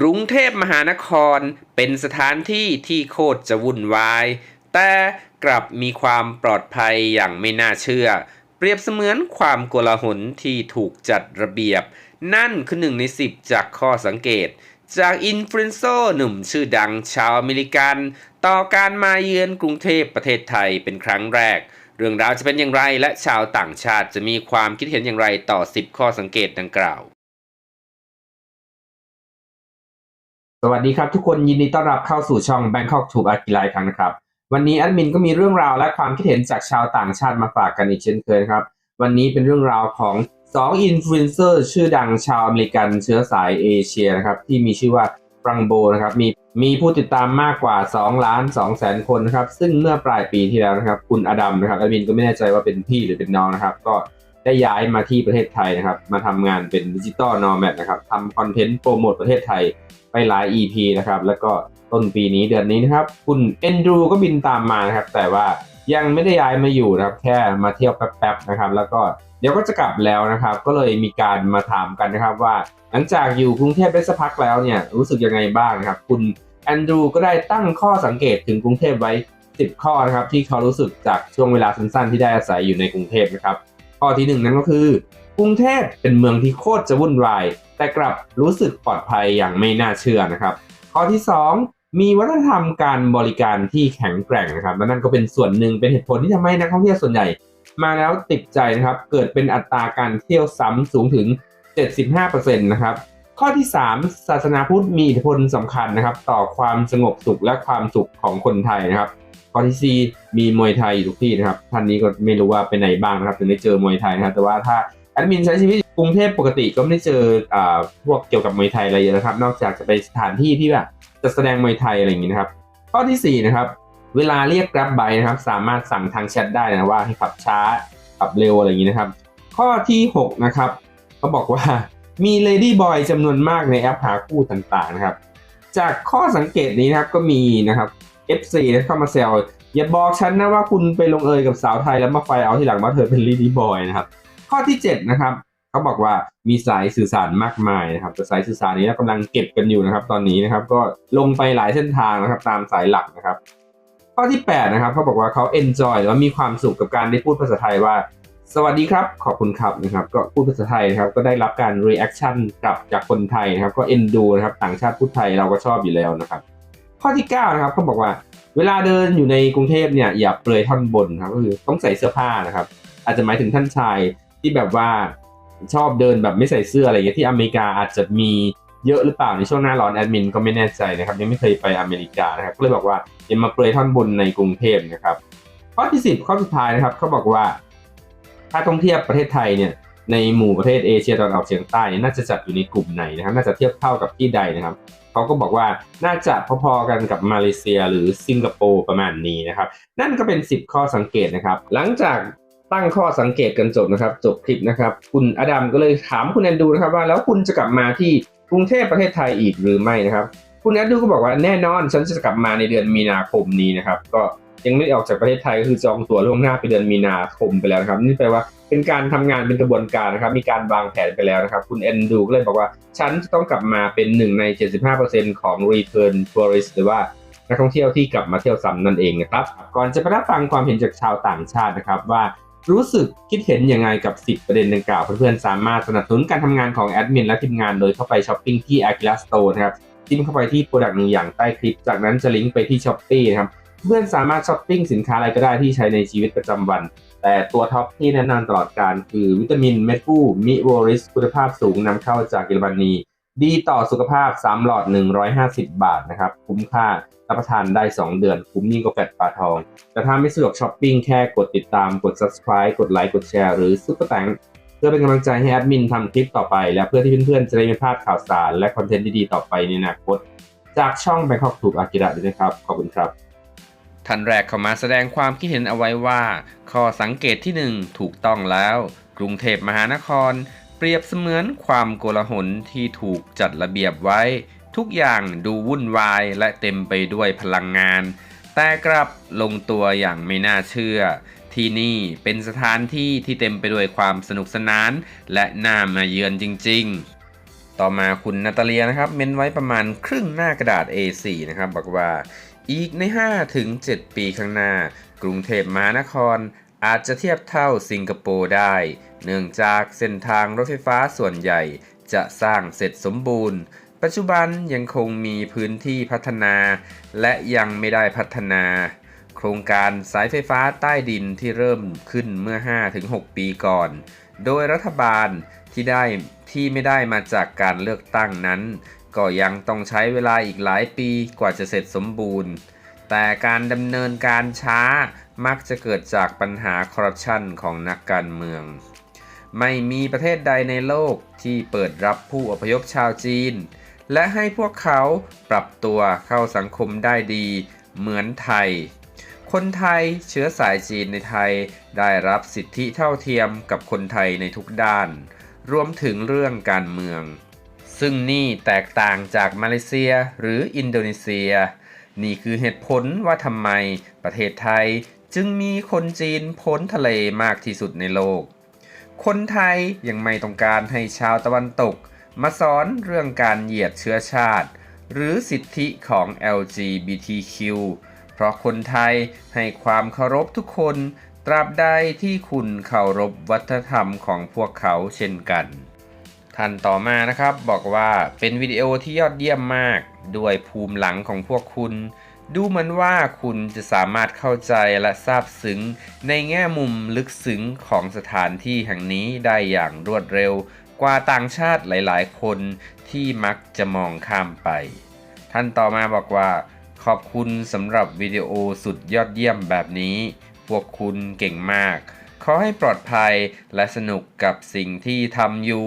กรุงเทพมหานครเป็นสถานที่ที่โคตรจะวุ่นวาย แต่กลับมีความปลอดภัยอย่างไม่น่าเชื่อ เปรียบเสมือนความโกลาหลที่ถูกจัดระเบียบ นั่นคือหนึ่งในสิบจากข้อสังเกต จากอินฟลูเอนเซอร์หนุ่มชื่อดังชาวอเมริกัน ต่อการมาเยือนกรุงเทพประเทศไทยเป็นครั้งแรก เรื่องราวจะเป็นอย่างไรและชาวต่างชาติจะมีความคิดเห็นอย่างไรต่อ 10 ข้อสังเกตดังกล่าว สวัสดีครับทุกคนยินดีต้อนรับเข้าสู่ช่อง Bangkok Tube อากิไลครั้งนะครับ วันนี้แอดมินก็มีเรื่องราวและความคิดเห็นจากชาวต่างชาติมาฝากกันอีกเช่นเคยครับ วันนี้เป็นเรื่องราวของ2อินฟลูเอนเซอร์ชื่อดังชาวอเมริกันเชื้อสายเอเชียนะครับ ที่มีชื่อว่าฟรังโบนะครับมีมีผู้ติดตามมากกว่า2ล้าน2แสนคนนะครับ ซึ่งเมื่อปลายปีที่แล้วนะครับ คุณอดัมนะครับแอดมินก็ไม่แน่ใจว่าเป็นพี่หรือเป็นน้องนะครับ ก็ได้ย้ายมาที่ประเทศไทยนะครับ มาทำงานเป็นดิจิตอลนอร์แมทนะครับทำคอนเทนต์โปรโมทประเทศไทย ไปหลาย EP นะครับ แล้วก็ต้นปีนี้เดือนนี้นะครับ คุณเอนดรูก็บินตามมานะครับ แต่ว่ายังไม่ได้ย้ายมาอยู่นะครับ แค่มาเที่ยวแป๊บๆนะครับ แล้วก็เดี๋ยวก็จะกลับแล้วนะครับ ก็เลยมีการมาถามกันนะครับว่า หลังจากอยู่กรุงเทพได้สักพักแล้วเนี่ยรู้สึกยังไงบ้างนะครับ คุณแอนดรูก็ได้ตั้งข้อสังเกตถึงกรุงเทพไว้ 10 ข้อนะครับ ที่เขารู้สึกจากช่วงเวลาสั้นๆ ที่ได้อาศัยอยู่ในกรุงเทพนะครับ ข้อที่หนึ่งนั้นก็คือ กรุงเทพเป็นเมืองที่โคตรจะวุ่นวาย แต่กลับรู้สึกปลอดภัยอย่างไม่น่าเชื่อนะครับ ข้อที่ 2 มีวัฒนธรรมการบริการที่แข็งแกร่งนะครับและนั่นก็เป็นส่วนหนึ่งเป็นเหตุผลที่ทำให้นักท่องเที่ยวส่วนใหญ่ มาแล้วติดใจนะครับ เกิดเป็นอัตราการเที่ยวซ้ำสูงถึง 75%นะครับข้อที่ 3 ศาสนาพุทธมีอิทธิพลสำคัญนะครับ ต่อความสงบสุขและความสุขของคนไทยนะครับ ข้อที่4มีมวยไทยอยู่ทุกที่นะครับ ท่านนี้ก็ไม่รู้ว่าไปไหนบ้างนะครับถึงได้เจอมวยไทยนะครับแต่ว่าถ้าแอดมินใช้ชีวิต กรุงเทพปกติก็ไม่ได้เจออ่าพวกเกี่ยวกับมวยไทยอะไรเยอะนะครับ นอกจากจะไปสถานที่ที่แบบจะแสดงมวยไทยอะไรอย่างนี้นะครับ ข้อทีสี่4นะครับเวลาเรียก Grab Bike นะครับ สามารถสั่งทางแชทได้นะว่าให้ขับช้าขับเร็วอะไรอย่างนี้นะครับ ข้อที่6นะครับเขาบอกว่ามี Lady Boy จำนวนมากในแอปหาคู่ต่างๆนะครับ จากข้อสังเกตนี้นะครับก็มีนะครับ FC เข้ามาแซวอย่าบอกฉันนะว่าคุณไปลงเอยกับสาวไทยแล้วมาไฟเอาที่หลังว่าเธอเป็น Lady Boy นะครับ ข้อที่7นะครับ เขาบอกว่ามีสายสื่อสารมากมายนะครับแต่สายสื่อสารนี้กำลังเก็บกันอยู่นะครับตอนนี้นะครับก็ลงไปหลายเส้นทางนะครับตามสายหลักนะครับ ข้อที่ 8 นะครับเขาบอกว่าเขา enjoy หรือว่ามีความสุขกับการได้พูดภาษาไทยว่า สวัสดีครับขอบคุณครับนะครับ ก็พูดภาษาไทยนะครับก็ได้รับการ reaction กลับจากคนไทยนะครับก็ endo ดูนะครับต่างชาติพูดไทยเราก็ชอบอยู่แล้วนะครับ ข้อที่ 9 นะครับเขาบอกว่าเวลาเดินอยู่ในกรุงเทพเนี่ยอย่าเปลือยท่อนบนครับก็คือต้องใส่เสื้อผ้านะครับ อาจจะหมายถึงท่านชายที่แบบว่า ชอบเดินแบบไม่ใส่เสื้ออะไรอย่างเงี้ยที่อเมริกาอาจจะมีเยอะหรือเปล่าในช่วงหน้าร้อนแอดมินก็ไม่แน่ใจนะครับยังไม่เคยไปอเมริกานะครับก็เลยบอกว่าอย่ามาเปลือยท่อนบนในกรุงเทพนะครับข้อที่ 10 ข้อสุดท้ายนะครับเขาบอกว่า ถ้าท่องเทียบประเทศไทยเนี่ยในหมู่ประเทศเอเชียตะวันออกเฉียงใต้เนี่ยน่าจะจัดอยู่ในกลุ่มไหนนะครับ น่าจะเทียบเท่ากับที่ใดนะครับเขาก็บอกว่าน่าจะพอๆกันกับมาเลเซียหรือสิงคโปร์ประมาณนี้นะครับ นั่นก็เป็น 10 ข้อสังเกตนะครับ หลังจาก ตั้งข้อสังเกตกันจบนะครับจบคลิปนะครับ คุณอดัมก็เลยถามคุณแอนดูนะครับว่าแล้วคุณจะกลับมาที่กรุงเทพประเทศไทยอีกหรือไม่นะครับ คุณแอนดูก็บอกว่าแน่นอนฉันจะกลับมาในเดือนมีนาคมนี้นะครับ ก็ยังไม่ได้ออกจากประเทศไทยก็คือจองตั๋วล่วงหน้าไปเดือนมีนาคมไปแล้วนะครับ นี่แปลว่าเป็นการทำงานเป็นกระบวนการนะครับ มีการวางแผนไปแล้วนะครับ คุณแอนดูก็เลยบอกว่าฉันจะต้องกลับมาเป็นหนึ่งใน 75%ของ return tourist หรือว่านักท่องเที่ยวที่กลับมาเที่ยวซ้ำนั่นเองนะครับ ก่อนจะไปรับฟังความเห็นจากชาวต่างชาตินะครับว่า รู้สึกคิดเห็นยังไงกับ 10 ประเด็นดังกล่าว เพื่อนๆ สามารถสนับสนุนการทำงานของแอดมินและทีมงานโดยเข้าไปช้อปปิ้งที่ Aquila Store นะครับจิ้มเข้าไปที่โปรดักต์หนึ่งอย่างใต้คลิป จากนั้นจะลิงก์ไปที่ s h อ p e e นะครับเพื่อนสามารถช้อปปิ้งสินค้าอะไรก็ได้ที่ใช้ในชีวิตประจำวัน แต่ตัวท็อปที่แนะนำตลอดการคือวิตามินเมดฟูมิโวริสคุณภาพสูงนำเข้าจากเยอรมนี ดีต่อสุขภาพ 3 หลอด 150 บาทนะครับ คุ้มค่ารับประทานได้ 2 เดือน คุ้มยิ่งกว่าแฟตปลาทอง แต่ถ้าไม่สะดวกช้อปปิ้งแค่กดติดตามกด subscribe กดไลค์กดแชร์หรือซุปเปอร์แตงเพื่อเป็นกำลังใจให้แอดมินทำคลิปต่อไป และเพื่อที่เพื่อนๆ จะได้ไม่พลาดข่าวสาร และคอนเทนต์ดีๆ ต่อไปในอนาคต จากช่อง Bangkok ถูกอากิระด้วยนะครับ ขอบคุณครับท่านแรกเข้ามาแสดงความคิดเห็นเอาไว้ว่า ข้อสังเกตที่ 1 ถูกต้องแล้ว กรุงเทพมหานคร เปรียบเสมือนความโกลาหลที่ถูกจัดระเบียบไว้ ทุกอย่างดูวุ่นวายและเต็มไปด้วยพลังงาน แต่กลับลงตัวอย่างไม่น่าเชื่อ ที่นี่เป็นสถานที่ที่เต็มไปด้วยความสนุกสนาน และน่ามาเยือนจริง ๆ ต่อมาคุณนาตาเลียนะครับ เม้นไว้ประมาณครึ่งหน้ากระดาษ A4 นะครับ บอกว่าอีกใน5ถึง7ปีข้างหน้า กรุงเทพมหานครอาจจะเทียบเท่าสิงคโปร์ได้ เนื่องจากเส้นทางรถไฟฟ้าส่วนใหญ่จะสร้างเสร็จสมบูรณ์ ปัจจุบันยังคงมีพื้นที่พัฒนาและยังไม่ได้พัฒนา โครงการสายไฟฟ้าใต้ดินที่เริ่มขึ้นเมื่อ 5-6 ปีก่อน โดยรัฐบาลที่ได้ที่ไม่ได้มาจากการเลือกตั้งนั้น ก็ยังต้องใช้เวลาอีกหลายปีกว่าจะเสร็จสมบูรณ์ แต่การดำเนินการช้ามักจะเกิดจากปัญหาคอร์รัปชันของนักการเมือง ไม่มีประเทศใดในโลกที่เปิดรับผู้อพยพชาวจีน และให้พวกเขาปรับตัวเข้าสังคมได้ดีเหมือนไทย คนไทยเชื้อสายจีนในไทยได้รับสิทธิเท่าเทียมกับคนไทยในทุกด้าน รวมถึงเรื่องการเมือง ซึ่งนี่แตกต่างจากมาเลเซียหรืออินโดนีเซีย นี่คือเหตุผลว่าทำไมประเทศไทยจึงมีคนจีนพ้นทะเลมากที่สุดในโลก คนไทยยังไม่ต้องการให้ชาวตะวันตก มาสอนเรื่องการเหยียดเชื้อชาติ หรือสิทธิของ LGBTQ เพราะคนไทยให้ความเคารพทุกคน ตราบใดที่คุณเคารพวัฒนธรรมของพวกเขาเช่นกันท่านต่อมานะครับบอกว่าเป็นวิดีโอที่ยอดเยี่ยมมาก ด้วยภูมิหลังของพวกคุณ ดูเหมือนว่าคุณจะสามารถเข้าใจและซาบซึ้ง ในแง่มุมลึกซึ้งของสถานที่แห่งนี้ได้อย่างรวดเร็ว กว่าต่างชาติหลาย ๆ คนที่มักจะมองข้ามไป ท่านต่อมาบอกว่า ขอบคุณสำหรับวิดีโอสุดยอดเยี่ยมแบบนี้ พวกคุณเก่งมาก ขอให้ปลอดภัยและสนุกกับสิ่งที่ทำอยู่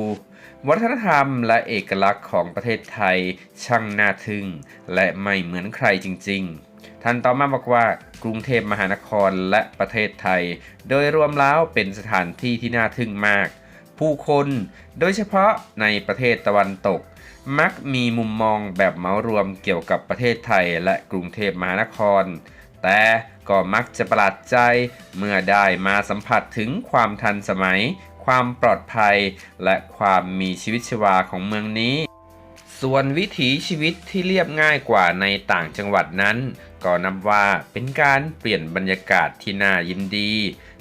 วัฒนธรรมและเอกลักษณ์ของประเทศไทยช่างน่าทึ่ง และไม่เหมือนใครจริง ๆ ท่านต่อมาบอกว่ากรุงเทพมหานครและประเทศไทย โดยรวมแล้วเป็นสถานที่ที่น่าทึ่งมาก ผู้คนโดยเฉพาะในประเทศตะวันตก มักมีมุมมองแบบเหมารวมเกี่ยวกับประเทศไทยและกรุงเทพมหานคร แต่ก็มักจะประหลาดใจเมื่อได้มาสัมผัสถึงความทันสมัย ความปลอดภัย และความมีชีวิตชีวาของเมืองนี้ ส่วนวิถีชีวิตที่เรียบง่ายกว่าในต่างจังหวัดนั้น ก็นับว่าเป็นการเปลี่ยนบรรยากาศที่น่ายินดี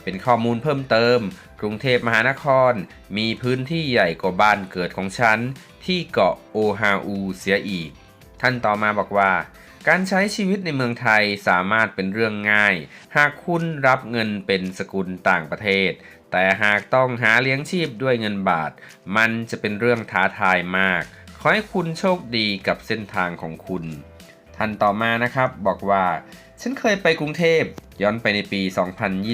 เป็นข้อมูลเพิ่มเติม กรุงเทพมหานคร มีพื้นที่ใหญ่กว่าบ้านเกิดของฉัน ที่เกาะโอฮาอูเสียอีก ท่านต่อมาบอกว่าการใช้ชีวิตในเมืองไทยสามารถเป็นเรื่องง่าย หากคุณรับเงินเป็นสกุลต่างประเทศ แต่หากต้องหาเลี้ยงชีพด้วยเงินบาท มันจะเป็นเรื่องท้าทายมาก ขอให้คุณโชคดีกับเส้นทางของคุณ ท่านต่อมานะครับบอกว่า ฉันเคยไปกรุงเทพย้อนไปในปี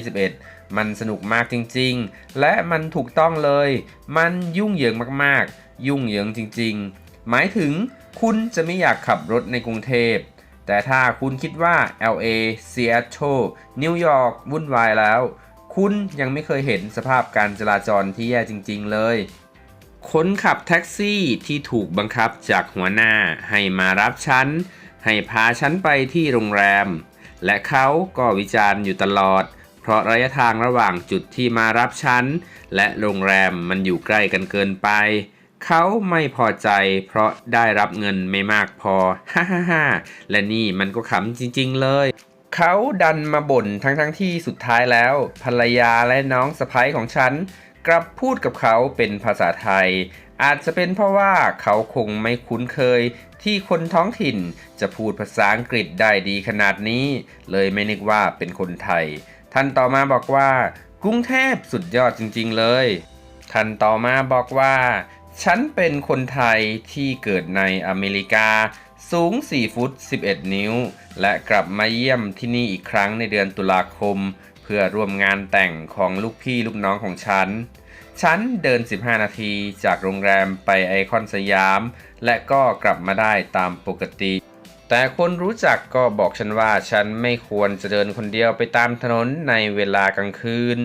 2021 มันสนุกมากจริงๆ และมันถูกต้องเลย มันยุ่งเหยิงมากๆ ยุ่งเหยิงจริง ๆ หมายถึงคุณจะไม่อยากขับรถในกรุงเทพ แต่ถ้าคุณคิดว่า LA Seattle นิวยอร์กวุ่นวายแล้ว คุณยังไม่เคยเห็นสภาพการจราจรที่แย่จริง ๆ เลยคนขับแท็กซี่ที่ถูกบังคับจากหัวหน้าให้มารับฉัน ให้พาฉันไปที่โรงแรม และเขาก็วิจารณ์อยู่ตลอด เพราะระยะทางระหว่างจุดที่มารับฉัน และโรงแรมมันอยู่ใกล้กันเกินไป เขาไม่พอใจเพราะได้รับเงินไม่มากพอ ฮ่าฮ่าฮ่าและนี่มันก็ขำจริง ๆ เลย เขาดันมาบ่นทั้งๆทที่สุดท้ายแล้ว ภรรยาและน้องสะพ้ยของฉัน กลับพูดกับเขาเป็นภาษาไทย อาจจะเป็นเพราะว่าเขาคงไม่คุ้นเคย ที่คนท้องถิ่นจะพูดภาษาอังกฤษได้ดีขนาดนี้ เลยไม่นึกว่าเป็นคนไทย ท่านต่อมาบอกว่า กรุงเทพสุดยอดจริง ๆ เลย ท่านต่อมาบอกว่า ฉันเป็นคนไทยที่เกิดในอเมริกา สูง 4 ฟุต 11 นิ้ว และกลับมาเยี่ยมที่นี่อีกครั้งในเดือนตุลาคม เพื่อร่วมงานแต่งของลูกพี่ลูกน้องของฉัน ฉันเดิน 15 นาทีจากโรงแรมไปไอคอนสยาม และก็กลับมาได้ตามปกติ แต่คนรู้จักก็บอกฉันว่าฉันไม่ควรจะเดินคนเดียวไปตามถนนในเวลากลางคืน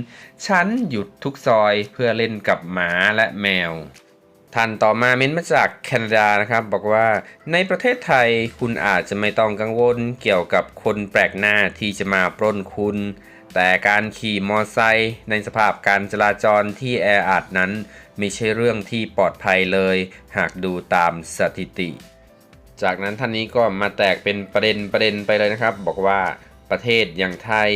ฉันหยุดทุกซอยเพื่อเล่นกับหมาและแมว ท่านต่อมาเม้นมาจากแคนาดานะครับ บอกว่าในประเทศไทยคุณอาจจะไม่ต้องกังวลเกี่ยวกับคนแปลกหน้าที่จะมาปล้นคุณ แต่การขี่มอไซค์ในสภาพการจราจรที่แออัดนั้น ไม่ใช่เรื่องที่ปลอดภัยเลย หากดูตามสถิติ จากนั้นท่านนี้ก็มาแตกเป็นประเด็นประเด็นไปเลยนะครับ บอกว่าประเทศอย่างไทย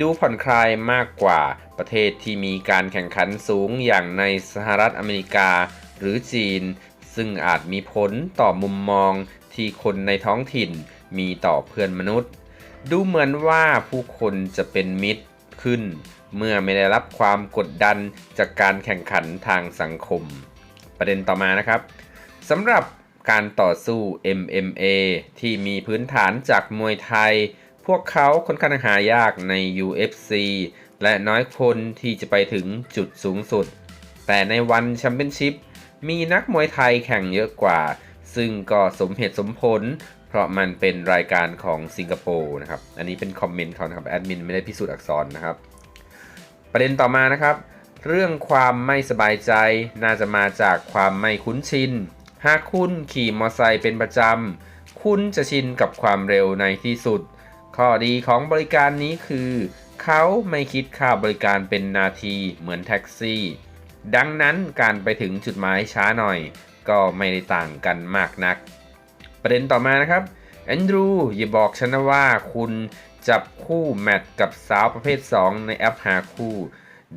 ดูผ่อนคลายมากกว่าประเทศที่มีการแข่งขันสูงอย่างในสหรัฐอเมริกา หรือจีน ซึ่งอาจมีผลต่อมุมมองที่คนในท้องถิ่นมีต่อเพื่อนมนุษย์ ดูเหมือนว่าผู้คนจะเป็นมิตรขึ้น เมื่อไม่ได้รับความกดดันจากการแข่งขันทางสังคม ประเด็นต่อมานะครับสำหรับการต่อสู้ MMA ที่มีพื้นฐานจากมวยไทย พวกเขาค่อนข้างหายากใน UFC และน้อยคนที่จะไปถึงจุดสูงสุด แต่ในวันแชมเปี้ยนชิพ มีนักมวยไทยแข่งเยอะกว่า ซึ่งก็สมเหตุสมผล เพราะมันเป็นรายการของสิงคโปร์นะครับ อันนี้เป็นคอมเมนต์เขานะครับ แอดมินไม่ได้พิสูจน์อักษรนะครับ ประเด็นต่อมานะครับ เรื่องความไม่สบายใจน่าจะมาจากความไม่คุ้นชิน หากคุณขี่มอเตอร์ไซค์เป็นประจำ คุณจะชินกับความเร็วในที่สุด ข้อดีของบริการนี้คือ เขาไม่คิดค่าบริการเป็นนาทีเหมือนแท็กซี่ ดังนั้นการไปถึงจุดหมายช้าหน่อย ก็ไม่ได้ต่างกันมากนัก ประเด็นต่อมานะครับแอนดรูอย่าบอกฉันนะว่าคุณจับคู่แมทกับสาวประเภท 2 ในแอปหาคู่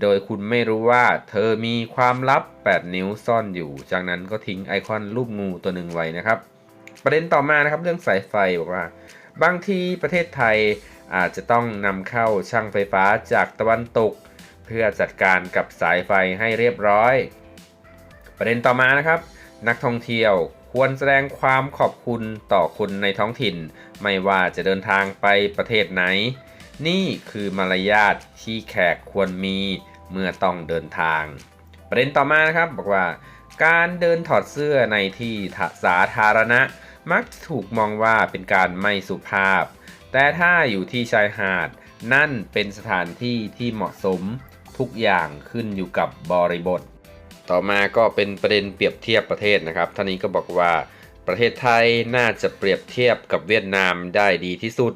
โดยคุณไม่รู้ว่าเธอมีความลับ 8 นิ้วซ่อนอยู่ จากนั้นก็ทิ้งไอคอนรูปงูตัวหนึ่งไว้นะครับ ประเด็นต่อมานะครับเรื่องสายไฟบอกว่า บางทีประเทศไทยอาจจะต้องนำเข้าช่างไฟฟ้าจากตะวันตก เพื่อจัดการกับสายไฟให้เรียบร้อย ประเด็นต่อมานะครับ นักท่องเที่ยวควรแสดงความขอบคุณต่อคนในท้องถิ่น ไม่ว่าจะเดินทางไปประเทศไหน นี่คือมารยาทที่แขกควรมีเมื่อต้องเดินทาง ประเด็นต่อมานะครับบอกว่า การเดินถอดเสื้อในที่สาธารณะ มักถูกมองว่าเป็นการไม่สุภาพ แต่ถ้าอยู่ที่ชายหาด นั่นเป็นสถานที่ที่เหมาะสม ทุกอย่างขึ้นอยู่กับบริบท ต่อมาก็เป็นประเด็นเปรียบเทียบประเทศนะครับท่านนี้ก็บอกว่าประเทศไทยน่าจะเปรียบเทียบกับเวียดนามได้ดีที่สุด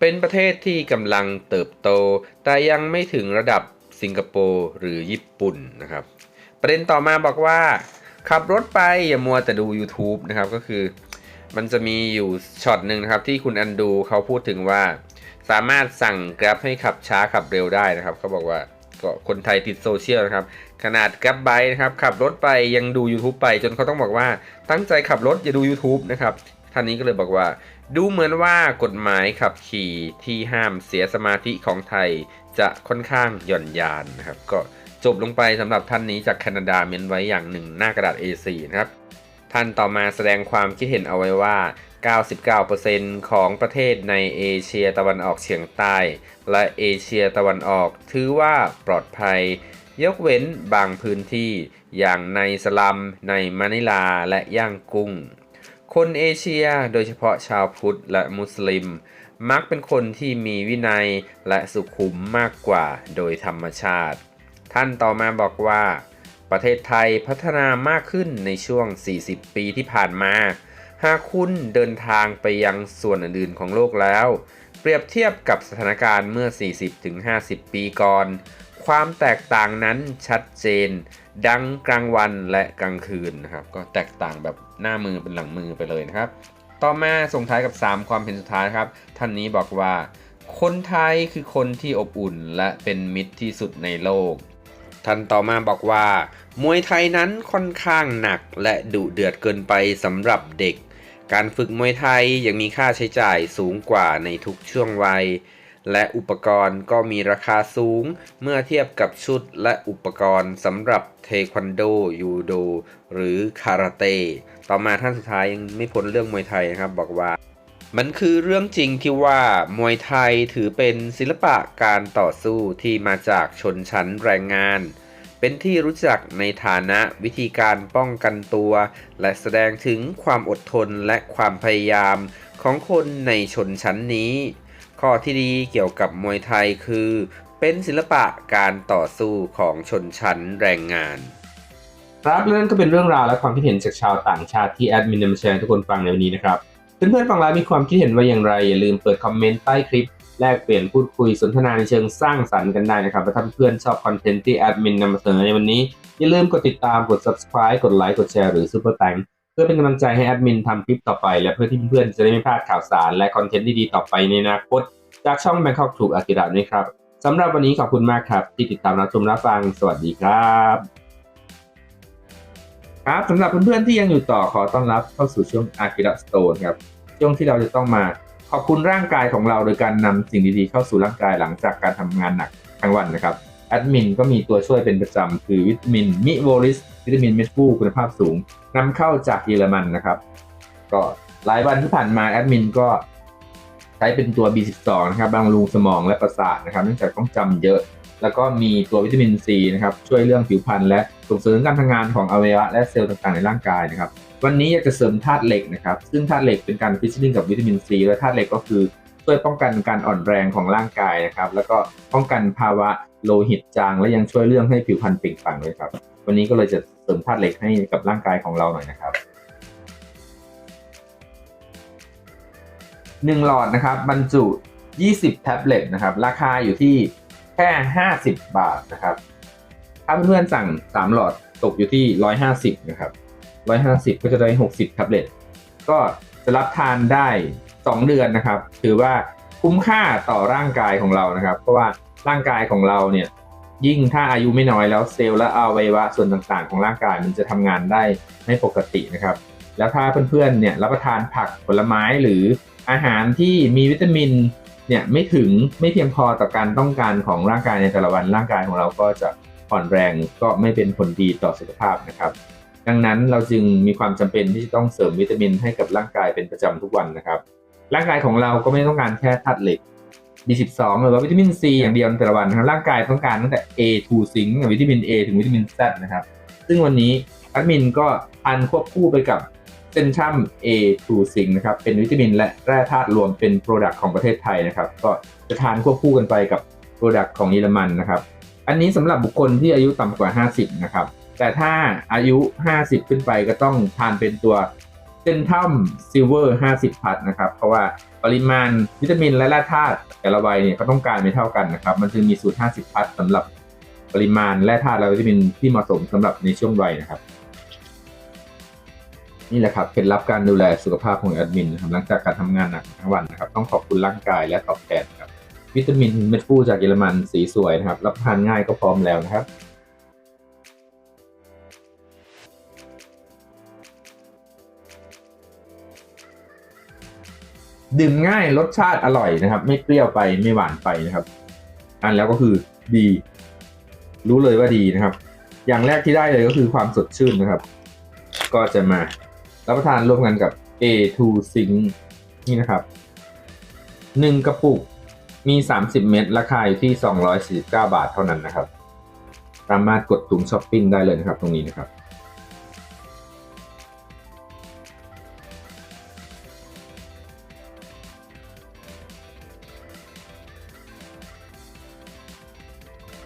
เป็นประเทศที่กำลังเติบโต แต่ยังไม่ถึงระดับสิงคโปร์หรือญี่ปุ่นนะครับ ประเด็นต่อมาบอกว่า ขับรถไปอย่ามัวแต่ดู YouTube นะครับก็คือ มันจะมีอยู่ช็อตหนึ่งนะครับที่คุณอันดูเขาพูดถึงว่า สามารถสั่ง Grab ให้ขับช้าขับเร็วได้นะครับเขาบอกว่า ก็คนไทยติดโซเชียลนะครับ ขนาด Grab ไบนะครับขับรถไปยังดู YouTube ไปจนเขาต้องบอกว่าตั้งใจขับรถอย่าดู YouTube นะครับท่านนี้ก็เลยบอกว่า ดูเหมือนว่ากฎหมายขับขี่ที่ห้ามเสียสมาธิของไทยจะค่อนข้างหย่อนยานนะครับ ก็จบลงไปสำหรับท่านนี้จากแคนาดาเม้นไว้อย่างหนึ่งหน้ากระดาษ A4 นะครับท่านต่อมาแสดงความคิดเห็นเอาไว้ว่า 99%ของประเทศในเอเชียตะวันออกเฉียงใต้ และเอเชียตะวันออกถือว่าปลอดภัย ยกเว้นบางพื้นที่อย่างในสลัม ในมะนิลาและย่างกุ้ง คนเอเชียโดยเฉพาะชาวพุทธและมุสลิม มักเป็นคนที่มีวินัยและสุขุมมากกว่าโดยธรรมชาติ ท่านต่อมาบอกว่า ประเทศไทยพัฒนามากขึ้นในช่วง 40 ปีที่ผ่านมา หากคุณเดินทางไปยังส่วนอื่นๆของโลกแล้ว เปรียบเทียบกับสถานการณ์เมื่อ 40-50 ปีก่อน ความแตกต่างนั้นชัดเจน ดังกลางวันและกลางคืนนะครับ ก็แตกต่างแบบหน้ามือเป็นหลังมือไปเลยนะครับ ต่อมาส่งท้ายกับ 3 ความเห็นสุดท้ายครับ ท่านนี้บอกว่า คนไทยคือคนที่อบอุ่นและเป็นมิตรที่สุดในโลกท่านต่อมาบอกว่า มวยไทยนั้นค่อนข้างหนักและดุเดือดเกินไปสำหรับเด็ก การฝึกมวยไทยยังมีค่าใช้จ่ายสูงกว่าในทุกช่วงวัย และอุปกรณ์ก็มีราคาสูงเมื่อเทียบกับชุดและอุปกรณ์สำหรับเทควันโด ยูโด หรือคาราเต้ ต่อมาท่านสุดท้ายยังไม่พ้นเรื่องมวยไทยนะครับบอกว่า มันคือเรื่องจริงที่ว่ามวยไทยถือเป็นศิลปะการต่อสู้ที่มาจากชนชั้นแรงงาน เป็นที่รู้จักในฐานะวิธีการป้องกันตัว และแสดงถึงความอดทนและความพยายามของคนในชนชั้นนี้ ข้อที่ดีเกี่ยวกับมวยไทยคือ เป็นศิลปะการต่อสู้ของชนชั้นแรงงานครับและนั่นก็เป็นเรื่องราวและความคิดเห็นจากชาวต่างชาติที่แอดมินนำมาแชร์ทุกคนฟังในวันนี้นะครับ เพื่อนๆฟังแล้วมีความคิดเห็นว่าอย่างไร อย่าลืมเปิดคอมเมนต์ใต้คลิป แลกเปลี่ยนพูดคุยสนทนาในเชิงสร้างสรรค์กันได้นะครับและถ้าเพื่อนชอบคอนเทนต์ที่แอดมินนำมาเสนอในวันนี้ อย่าลืมกดติดตามกด subscribe กดไลค์กดแชร์หรือ super thank เพื่อเป็นกำลังใจให้แอดมินทำคลิปต่อไป และเพื่อที่เพื่อนๆจะได้ไม่พลาดข่าวสาร และคอนเทนต์ดีๆต่อไปในอนาคต จากช่อง Bangkok ถูกอากิระนี้ครับสำหรับวันนี้ขอบคุณมากครับ ที่ติดตามรับชมรับฟัง สวัสดีครับ ครับสำหรับเพื่อนๆที่ยังอยู่ต่อขอต้อนรับเข้าสู่ช่วงอากิระสโตนครับช่วงที่เราจะต้องมา ขอบคุณร่างกายของเราโดยการนำสิ่งดีๆเข้าสู่ร่างกายหลังจากการทำงานหนักทั้งวันนะครับแอดมินก็มีตัวช่วยเป็นประจำคือวิตามินมิโวลิสวิตามินเม็ดฟูคุณภาพสูงนำเข้าจากเยอรมันนะครับ ก็หลายวันที่ผ่านมาแอดมินก็ใช้เป็นตัว B12 นะครับบำรุงสมองและประสาทนะครับเนื่องจากต้องจำเยอะ แล้วก็มีตัววิตามินซีนะครับช่วยเรื่องผิวพรรณและส่งเสริมการทำงานของอวัยวะและเซลล์ต่างๆในร่างกายนะครับ วันนี้อยากจะเสริมธาตุเหล็กนะครับ ซึ่งธาตุเหล็กเป็นการฟิชชิ่งกับวิตามินซีและธาตุเหล็กก็คือช่วยป้องกันการอ่อนแรงของร่างกายนะครับ แล้วก็ป้องกันภาวะโลหิตจาง และยังช่วยเรื่องให้ผิวพรรณเปล่งปลั่งด้วยครับ วันนี้ก็เลยจะเสริมธาตุเหล็กให้กับร่างกายของเราหน่อยนะครับหนึ่งหลอดนะครับบรรจุ 20 แท็บเล็ตนะครับ ราคาอยู่ที่แค่ 50 บาทนะครับ ถ้าเพื่อนๆสั่ง 3 หลอดตกอยู่ที่ 150 นะครับ 150 ก็จะได้ 60แท็บเล็ตก็จะรับทานได้ 2 เดือนนะครับ ถือว่าคุ้มค่าต่อร่างกายของเรานะครับ เพราะว่าร่างกายของเราเนี่ยยิ่งถ้าอายุไม่น้อยแล้วเซลล์และอวัยวะส่วนต่างๆ ของร่างกายมันจะทำงานได้ไม่ปกตินะครับ แล้วถ้าเพื่อนๆเนี่ยรับประทานผักผลไม้หรืออาหารที่มีวิตามินเนี่ยไม่ถึงไม่เพียงพอต่อการต้องการของร่างกายในแต่ละวันร่างกายของเราก็จะอ่อนแรงก็ไม่เป็นผลดีต่อสุขภาพนะครับ ดังนั้นเราจึงมีความจำเป็นที่จะต้องเสริมวิตามินให้กับร่างกายเป็นประจำทุกวันนะครับ ร่างกายของเราก็ไม่ได้ต้องการแค่ธาตุเหล็ก B12 หรือว่าวิตามิน C อย่างเดียวในแต่ละวันนะครับร่างกายต้องการตั้งแต่ A to zinc วิตามิน A ถึงวิตามิน Z นะครับ ซึ่งวันนี้แอดมินก็ทานควบคู่ไปกับเซนชัม A to zinc นะครับ เป็นวิตามินและแร่ธาตุรวมเป็นโปรดักต์ของประเทศไทยนะครับ ก็จะทานควบคู่กันไปกับโปรดักต์ของเยอรมันนะครับ อันนี้สำหรับบุคคลที่อายุต่ำกว่า 50 นะครับ แต่ถ้าอายุ 50 ขึ้นไปก็ต้องทานเป็นตัวเซนทัมซิลเวอร์ 50 พัทนะครับ เพราะว่าปริมาณวิตามินและแร่ธาตุแต่ละวัยเนี่ยก็ต้องการไม่เท่ากันนะครับ มันจึงมีสูตร 50 พัทสำหรับปริมาณแร่ธาตุและวิตามินที่เหมาะสมสำหรับในช่วงวัยนะครับ นี่แหละครับเคล็ดลับการดูแลสุขภาพของแอดมินนะครับหลังจากการทำงานหนักทั้งวันนะครับ ต้องขอบคุณร่างกายและตอบแทนครับวิตามินเม็ดฟูจากเยอรมันสีสวยนะครับ รับทานง่ายก็พร้อมแล้วนะครับ ดื่มง่ายรสชาติอร่อยนะครับ ไม่เปรี้ยวไปไม่หวานไปนะครับ อันแล้วก็คือดี รู้เลยว่าดีนะครับ อย่างแรกที่ได้เลยก็คือความสดชื่นนะครับ ก็จะมารับประทานร่วมกันกับ A2 Zinc นี่นะครับหนึ่งกระปุกมี 30 เม็ดราคาอยู่ที่ 249 บาทเท่านั้นนะครับ สามารถกดถุงช้อปปิ้งได้เลยนะครับ ตรงนี้นะครับ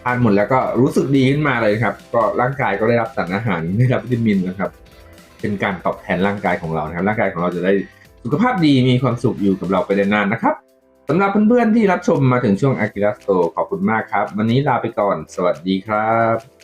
ทานหมดแล้วก็รู้สึกดีขึ้นมาเลยครับ ก็ร่างกายก็ได้รับสารอาหารได้รับวิตามินนะครับ เป็นการตอบแทนร่างกายของเรานะครับ ร่างกายของเราจะได้สุขภาพดีมีความสุขอยู่กับเราไปได้นานนะครับสำหรับเพื่อนๆที่รับชมมาถึงช่วงอากิระโตขอบคุณมากครับ วันนี้ลาไปก่อน สวัสดีครับ